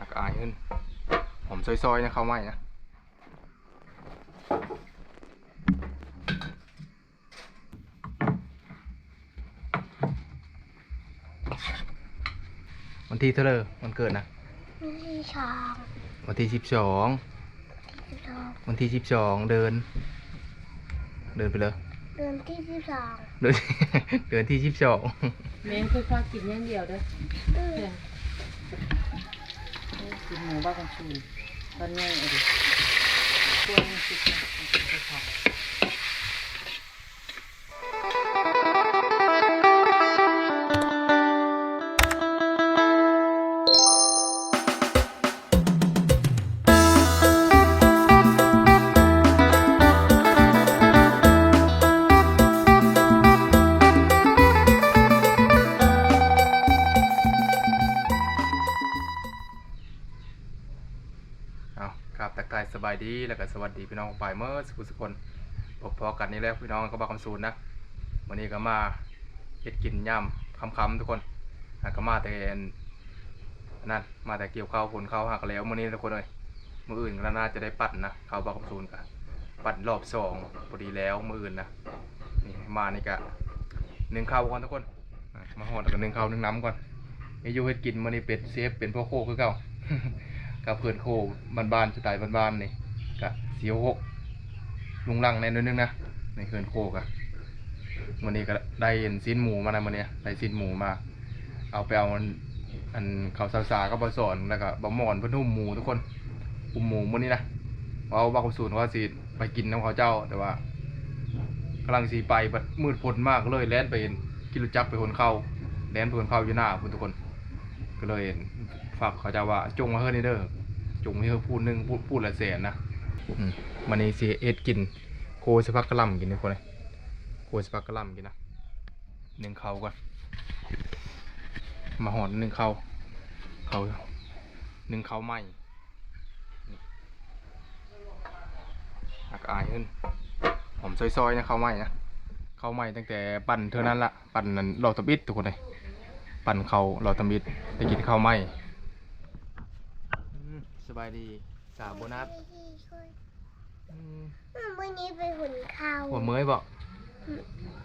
อากอายขึ้นหอมซอยๆนะข้าวไหม้นะวันที่เท่าไหรวันเกิดนะวันที่สองวันที่สิบสองสิบสองวันที่สิบสองเดิน เดินไปเลยเดือนที่สิบสองเดินเดินที่สิบสองแม่งค่อยๆกินอย่างเดียวเด้อเดือแม่นง กินหมูบ้ากันชูตอนนี้เอาดิตัวนี้สิค่ะ แล้วก็สวัสดีพี่น้องฝ่ายเมื่อสุขสุคนพบพอกันนี่แล้วพี่น้องก็บาคำสูนนะวันนี้ก็มาเฮ็ดกินย่ำคำๆทุกคนก็มาแต่นั่นมาแต่เกี่ยวข้าวผลข้าวหักแล้วมื้อนี้ทุกคนเลยมืออื่นก็น่าจะได้ปั่นนะข้าวบาคำสูนกันปั่นรอบสองพอดีแล้วมืออื่นนะนี่มานี่ก็นึ่งข้าวก่อนทุกคนมาหอดแล้วก็นึ่งข้าวหนึ่งน้ำก่อนไอ้อยูเฮ็ดกินมื้อนี้เป็ดเซฟเป็นพ่อโคคือเก่ากับเพื่อนโคบ้านๆสไตล์บ้านๆนี่ กะเสียวหกลุงลังแน่นอยนึงนะในเพื่อนโคกะวันนี้ก็ได้เห็นซีนหมูมานะวันนี้ได้ซีนหมูมา เอาไปเอาอันเขาซาซาก็บะสอนแล้วก็บะหมอนเพื่อนหุ้มหมูทุกคนหุ้มหมูมื้อนี้นะเอาบางสูตรว่าสิไปกินน้ำเขาเจ้าแต่ว่ากำลังสีไปบัดมืดพ้นมากเลยแล่นไปเห็นกิโลจักไปคนเข้าแล่นไปคนเข้าอยู่หน้าพุ่นทุกคน ก็เลยฝากเขาจะว่าจงมาเฮ้ยนี่เด้อจงมาเฮ้ยพูดหนึงพูดพูดละแสนนะ มันนี่สิเอ็ดกิน โคสพักกะลำกินนี่คนเลยโคสพักกะลำกินนะหนึ่งเขาก่อนมาหอนหนึ่งเขาเขาหนึ่งเขาใหม่อากอายขึ้นหอมซอยๆนะเขาใหม่นะเขาใหม่ตั้งแต่ปั่นเท่านั้นละปั่นนั้นเราตบิดทุกคนเลยปั่นเขาเราทำมิดไปกินข้าวไหมสบายดีสาวโบนัส มวันนี้ไปหุ่นข้าวหัวเมยบอก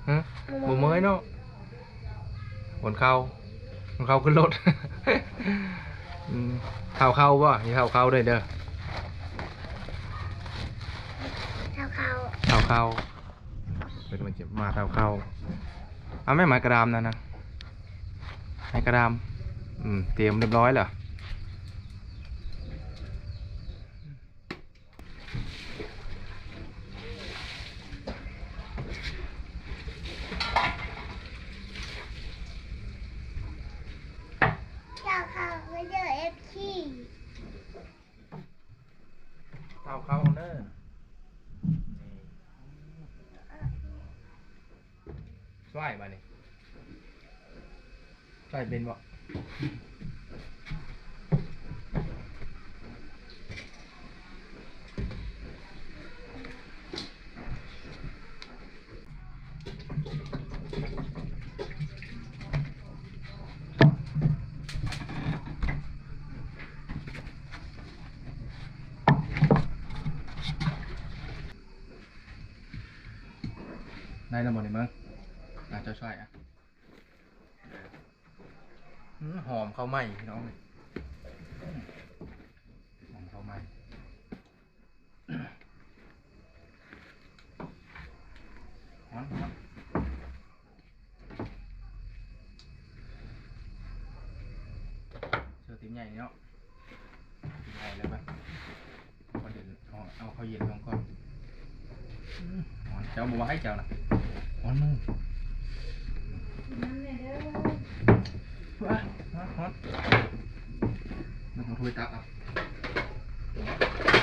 ฮะหัวเมยเนาะหัวเข้าหัวเข้าขึ้นรถอืมข้าวเข้าป่ะมีข้าวเข้าด้วยเด้อข้าวข้าวข้าวเข้าเป็นมันจะมาข้าวเข้าเอาไม่หมายกระดามนะนะให้กระดามอืมเตรียมเรียบร้อยเหรอ ข้าวข้าวไม่เจอเอฟขี้ ข้าวเข้าเนอะช่วยมานี่ช่วยเป็นบ่ ได้แล้วหมดเลยมั้งอาจจะช่วยอะอืมหอมข้าวไหม้พี่น้องเลยอืมหอมข้าวไหม้หอมหอมเสื้อติ้มใหญ่นี่เนาะติ้มใหญ่แล้วปะพอเดี๋ยวเอาเอาข้าวเย็นลงก่อนอืมหอมเจ้าบัวให้เจ้านะ หอมมือฮะฮะฮะน้ำมันถ้วยตักอะ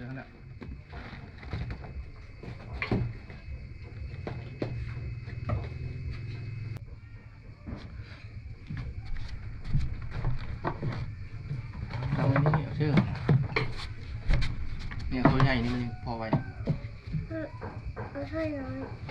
ทำยังไงเอาเชื่อเนี่ยตัวใหญ่นี่มันงพอไหวนะ เอาให้น้อย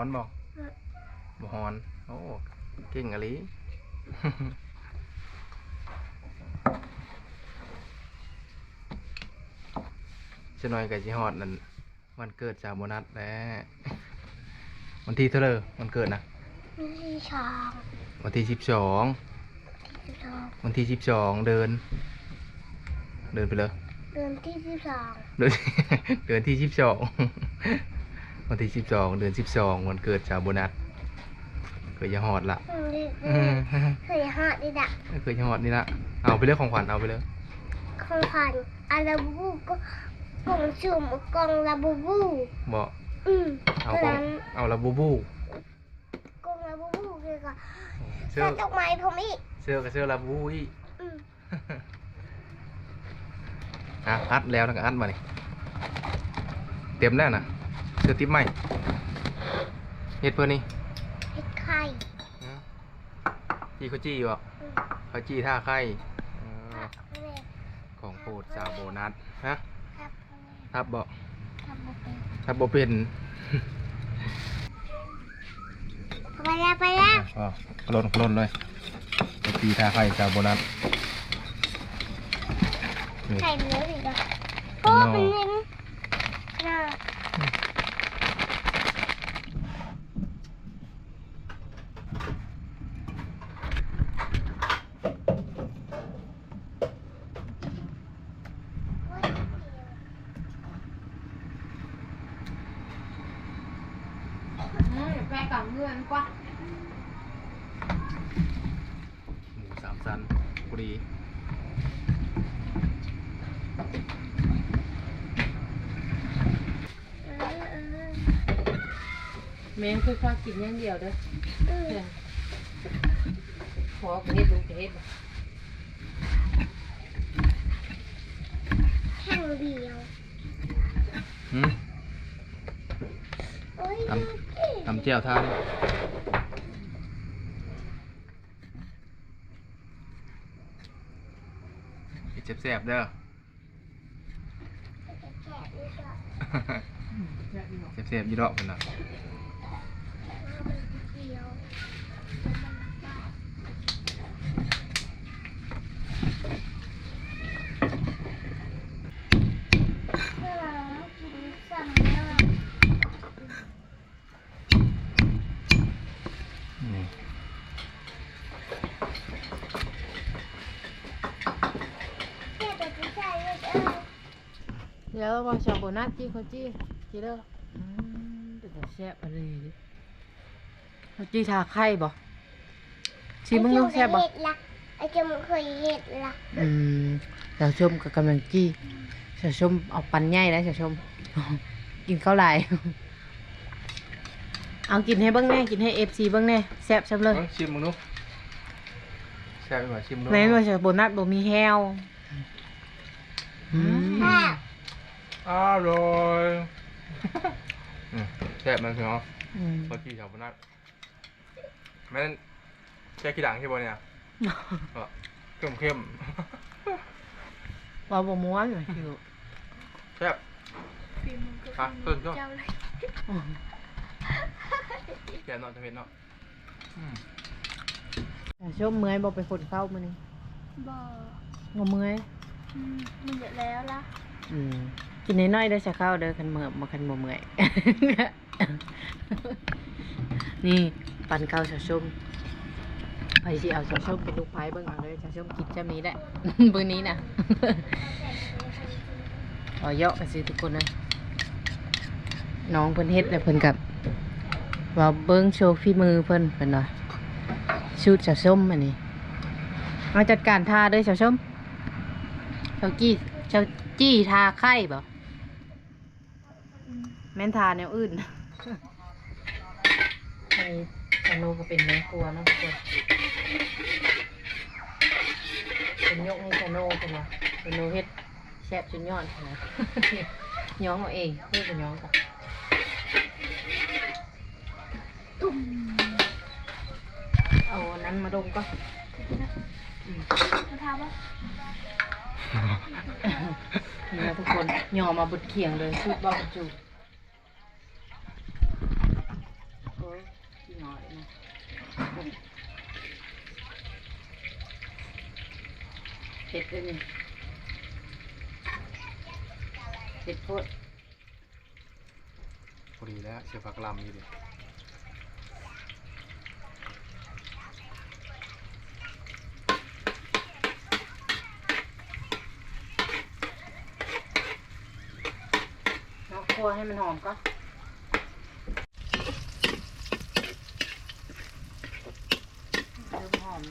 อนบ่บ่ฮ้อน โอ้ เก่งอะลิจะหน่อยกับจิฮอดนั่นวันเกิดจากโบนัสแล้ว วันที่เท่าไหรวันเกิดนะมีที่ชองวันที่สิบสองที่ชองวันที่สิบสองเดิน เดินไปเลย เดือนที่สิบสองเดินเดือนที่สิบสอง วันที่สิบสองเดือนสิบสองวันเกิดจากโบนัสเคยจะฮอดละอืมเคยหาดิดักเคยจะฮอดนี่ละเอาไปเลยของขวัญเอาไปเลยของขวัญอาราบูก็กล่องสุ่มกล่องลาบูบูบอกอืมเอาเพราะของนั้นเอาละบูบูกล่องลาบูบูคือก็เสื้อใส่ดอกไม้ผมอีกเสื้อกับเสื้อละบูบูอีกอืมอะอัดแล้วนะก็อัดมานี่เต็มแล้วนะ เสื้อติ๊บใหม่เฮ็ดเพื่อนี่เห็ดไข่อืมจี้เขาจี้บ่อืมเขาจี้ท่าไข่เออครับแม่ของโปรดซาโบนัสฮะครับแม่ทับบ่ครับบ่เป็นทับบ่เป็นไปแล้วไปแล้วอะก็กลนกลนเลยเขาจี้ท่าไข่ซาโบนัสนี่ไข่เหลืออีกอะโอ้เป็นเงินน่า แม่กับเงื่อนกว่า หมูสามสันกุรี เออเออ แม่คือ ข้ากินอย่างเดียวเด้อเออขอกระเฮ็ดลูกกระเฮ็ดแข่งเดียวหืมโอ้ยทำทำเจียวท่านี่เฮ็ดแซ่บๆเด้อเสียบๆยี่ดอกเป็นนะนี่ เดี๋ยวว่าชาวโบนัสจี้เขาจี้จี้เด้ออืมเดี๋ยวแซ่บอะไรดิเขา จี้ทาไข่บ่ชิมมึงดูแซ่บบ่ ไอ้เจมเคยเห็ดละอืมสาวชมกับกำลังจี้สาวชมเอาปันใหญ่แล้วสาวชม กินข้าวหลาย เอากินให้เบิ้งแน่กินให้เอฟซีเบิ้งแน่แซ่บซ้ำเลยเอาชิมมึงดูแซ่บไหมชิมดูแม่นว่าจะโบนัสบ่มีแฮวอืมแม่อร่อยอืมแซ่บมันสิเนาะอืม เมื่อกี้ชาวบ้าน แม่นแค่กี่ดังใช่ป่ะเนี่ยก็เข้มเข้มว่าบ่ม้วนเลยคิวๆแซ่บอะเพิ่นก็ เจ้าเลยแกนเนาะจะเป็นเนาะอืมแต่ชมเมื่อยบ่ไปคนเข้ามื้อนี้บ่บ่เมื่อยอืมมันเยอะแล้วล่ะอืมกินน้อยๆเด้อจะเข้าเด้อคันเมื่อยบ่คันบ่เมื่อย นี่ ปันข้าชาชมไปสิเอาชาชมเป็นลูกไผ่เบิ่งเอาเลยชาชมกินจำนี้แหละมื้อนี้นะเอาเยอะกันสิทุกคนนะน้องเพิ่นเฮ็ดแล้วเพิ่นกับว่าเบิ้งโชว์ฝีมือเพิ่นเพิ่นว่าชุดชาส้มอันนี้มาจัดการทาด้วยชาส้มเจ้าจี้เจ้าจี้ทาไข่บ่แม่นทาแนวอื่นในชาโนก็เป็นแม่ครัวเนาะทุกคนเป็นยกให้ชาโนเป็นว่าชาโนเฮ็ดแซ่บจนยอดนะย้องเอาเองเพื่อเป็นย้องกันเอาอันนั้นมาดมก็อืมมาทำว่านี่นะทุกคนย่อมาบดเขียงเลยชุดบอกจูโอ้ยขี้ห น่อยนะเผ็ดเลยนี่เผ็ดโคตรพอดีแล้วเสียผักลำอยู่ดิเนาะคั่วให้มันหอมก็เริ่มหอม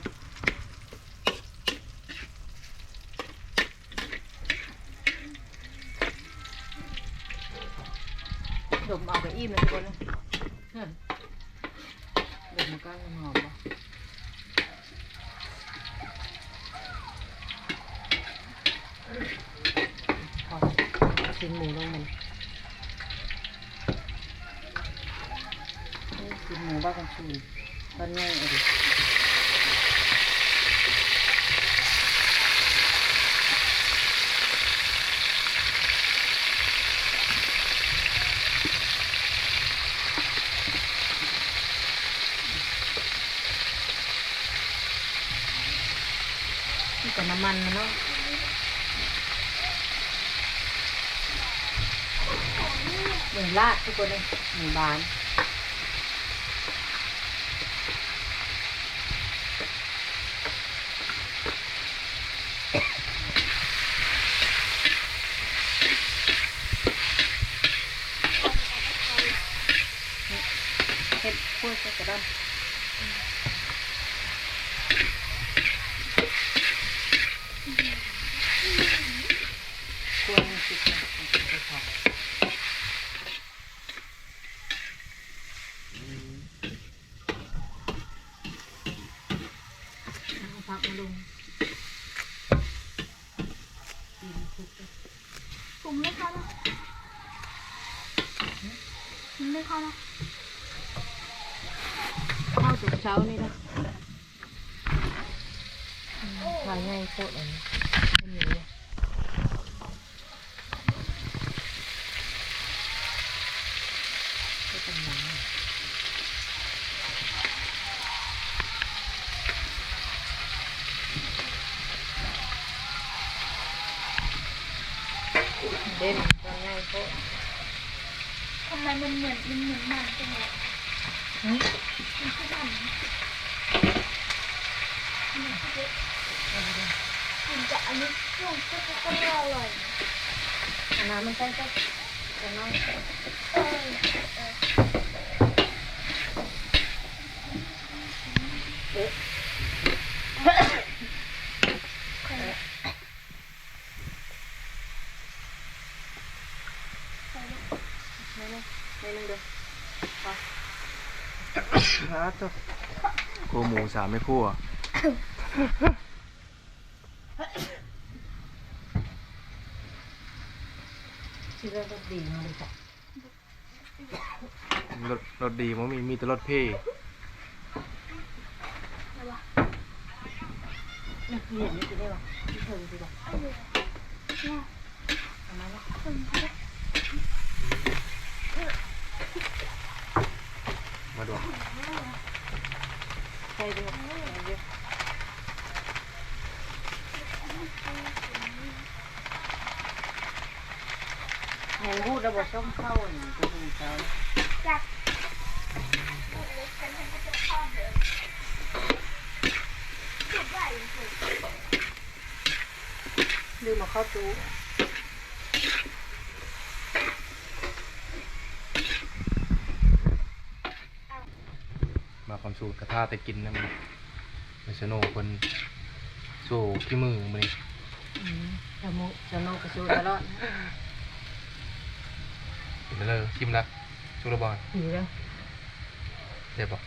ดมเอาไปอิ่มเลยทุกคนเลยเฮ้ยดมมันก็ยังหอมปะพอเอาชิ้นหมูลงมันนี่ชิ้นหมูบ้ากันชูตอนง่ายเลยดิ นี่กับน้ำมันนะเนาะเหมือนลาดทุกคนเลยหมูบาน เฮ็ดพูดกระดอนควรสิบไปพอ เอาพักมาลงกินทุกข์ผมไม่เข้านะผมไม่เข้านะข้าวจุกเช้านี่นะทานง่ายโคตรเลยไม่มีเลยก็เป็นหนังเด่นทานง่ายโคตร ทำ ไมมันเหมือนมันเหมือนมันจังเลยมันคือมันมันคือมันจะอันนี้ช่วงก็จะต้อร่อยอันน้ำมันใกล้ก็จะน้อยเออเออ ไม่ไม่ไม่นึงเดียว ครับ จ้ะโคหมูสามไม่คั่วชื่อเรื่องรสดีมากเลยจ้ะรสรสดีมันมีมีแต่รสเพ่เนี่ยเหรียญนี่คือได้ป่ะที่เธอคือป่ะเอาอยู่เนี่ยประมาณนั้นคนเขามาดู ใช่ด้วยใช่ด้วยแหงพูดระบบช่องเข้าอย่างตัวของเขาจัดลืมมาเข้าตู้ มา ความสูตรกระทาแต่กินนะมันมันสโนคนโซ่ขี้มือมันนี่จะมุจะโนกระชูตลอดเไปเลยชิมละชุกระบอยดีแล้วเดี๋ยวบอก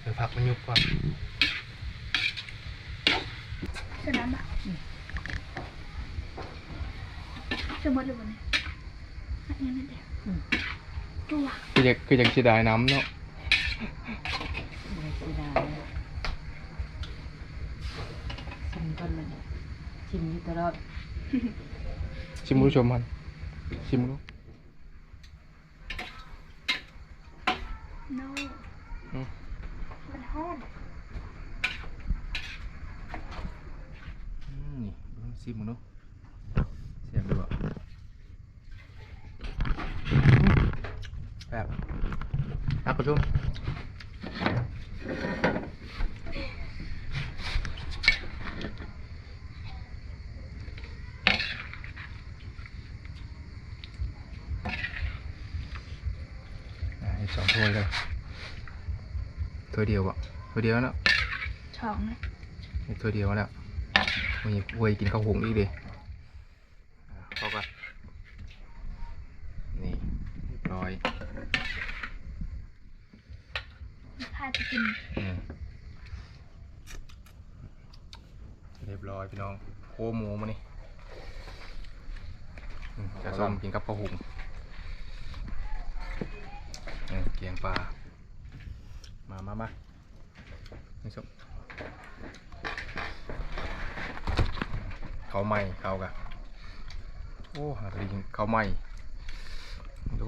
เดี๋ยวพักมันยุบก่อนสนามอะจะหมดเลยวันนี้อันนี้นั่นเดียว ตัวคืออยากคืออยากเสียดายน้ำเนาะไม่สีดาชิมก่อนมันชิมอยู่ตลอด ชิมผู้ชมมันชิมลูก โน อืม มันห้อน อืมนี่ลองชิมมันดูเสียบดูอะแบบนักผู้ชมอะให้สองถ้วยเลยถ้วยเดียวอะถ้วยเดียวแล้วช่องเลยนี่ถ้วยเดียวแล้วมีเวยกินข้าวหุงอีกดิอะเข้ากันนี่เรียบร้อยพาจะกินอืมเรียบร้อยพี่น้องโคหมูมานี่อืมจะส้มกินกับข้าวหุง อืมเกียงปลา มามามานี่ส้มเขาวใหม่เขาวกะโอ้หาดีกินเขาวใหม่ ดู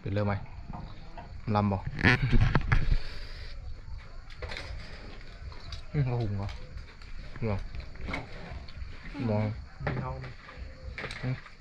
เป็นเริ่มไหมลำบ่อืมเขาหุงเหรอเหรอมองอืม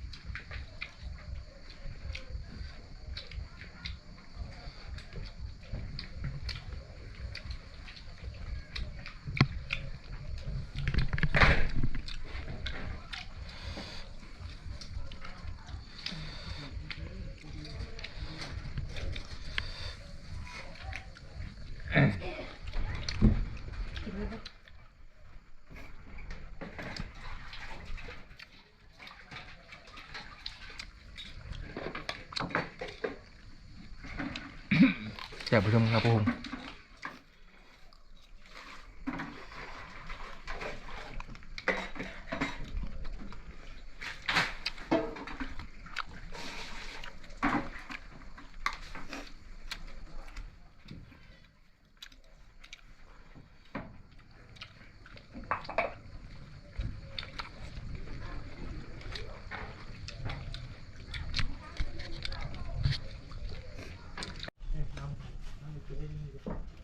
แจกผู้ชมครับผม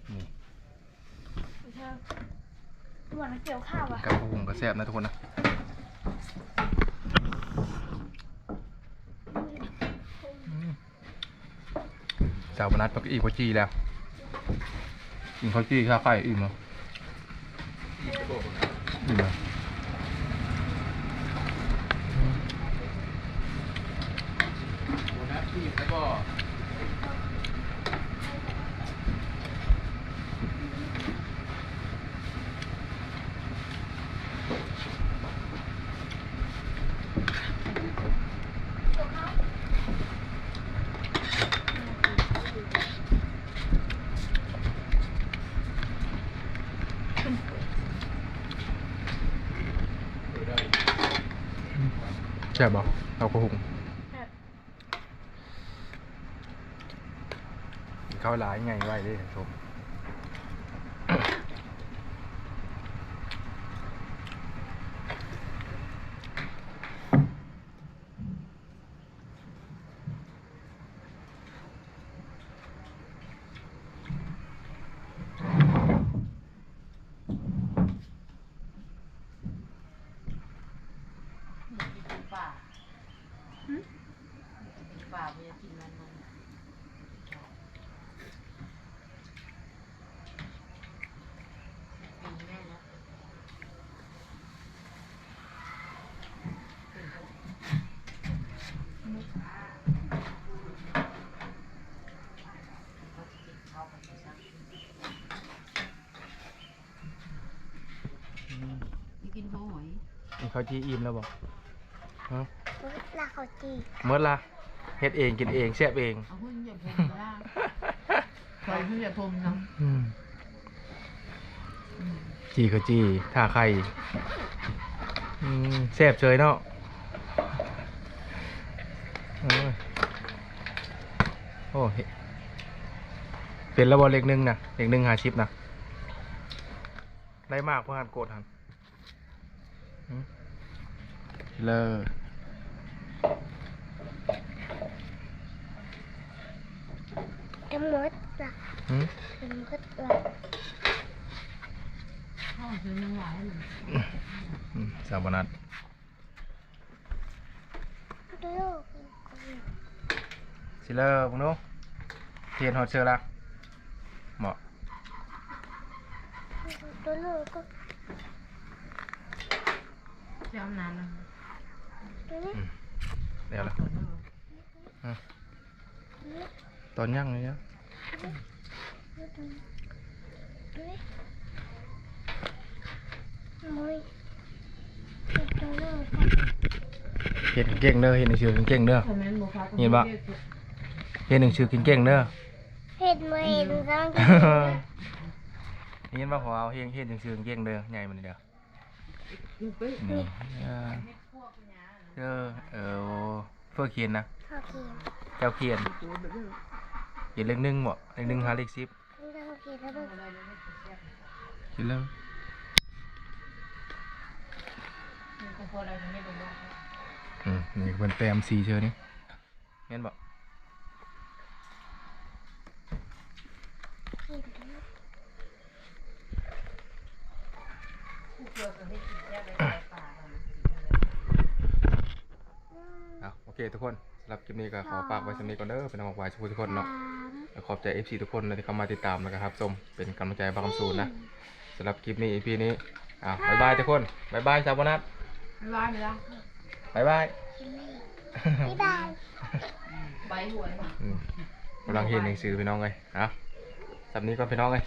นี่ เธอตัวนักเกี่ยวข้าวอะกับข้าวหุงก็แซ่บนะทุกคนนะอืมสาวบนัดปักอีกพอจีแล้วกินข้าวจีข้าวไข่อิ่มแล้วอิ่มแล้วโบนัสที่แล้วก็ ช่บ่เราก็หุงเข้าร้ายไงไว้เลยชม ขาจีอิ่มแล้วบอกฮะลาเขาจีเมื่อละเฮ็ดเองกินเองแซ่บเองเอาหุ่นอย่าพรมย่างใส่หุ่นอย่าพรมเนาะอืมจีก็จีท่าไข่อืมแซ่บเฉยเนาะโอ้ยโอ้เฮ็ดเป็นระบอเล็กหนึ่งนะเล็กหนึ่งหาชิปนะได้มากเพราะหันโกดหันหืม เลอเอ็มมดละหืมเอ็มมดละข้าวซื้อยังหวานเลยอืมสาวบนัดดูโลกสิเลอพวกหนู้เทียนฮอตเชอร์ละเหมาะดูโลกก็จะเอาน้ำนะดูนี่ เดี๋ยวละตอนย่างเลยเนี่ยดูนี่โอ้ยดูโลกก็เห็ดเก่งเด้อเห็ดหนึ่งชื่อเก่งเด้อคอมเมนต์บอกครับเห็นปะเห็ดหนึ่งชื่อเก่งเด้อเห็นไหมเห็นต้องนี่เห็นว่าของเอาเห็ดเห็ดหนึ่งชื่อเก่งเด้อใหญ่มันเด้อนี่ เออเออเออโอ้เพื่อเขียนนะขอกินเจ้าเขียนเขียนเลขหนึ่งบ่เลขหนึ่งหาเลขสิบต้องกินแล้วดูคิดแล้วอืมนี่เป็นแต้มสีเชอนี่เห็นบ่กิ นอะโอเคทุกคนสำหรับคลิปนี้ก็ขอฝากไว้สำนี้ก่อนเด้อเป็นกำลังใจช่วยทุกคนเนาะแล้วขอบใจ FC ทุกคนเลยที่เข้ามาติดตามนะครับชมเป็นกำลังใจบางคำสูนนะสำหรับคลิปนี้ EP นี้อะบายบายทุกคนบายบายสาวบนัทไม่ร้ายไม่ร้ายบายบายบ๊ายบายใบหวยอืมกำลังเห็นหนังสือพี่น้องเลยอะสำนี้ก็พี่น้องเลย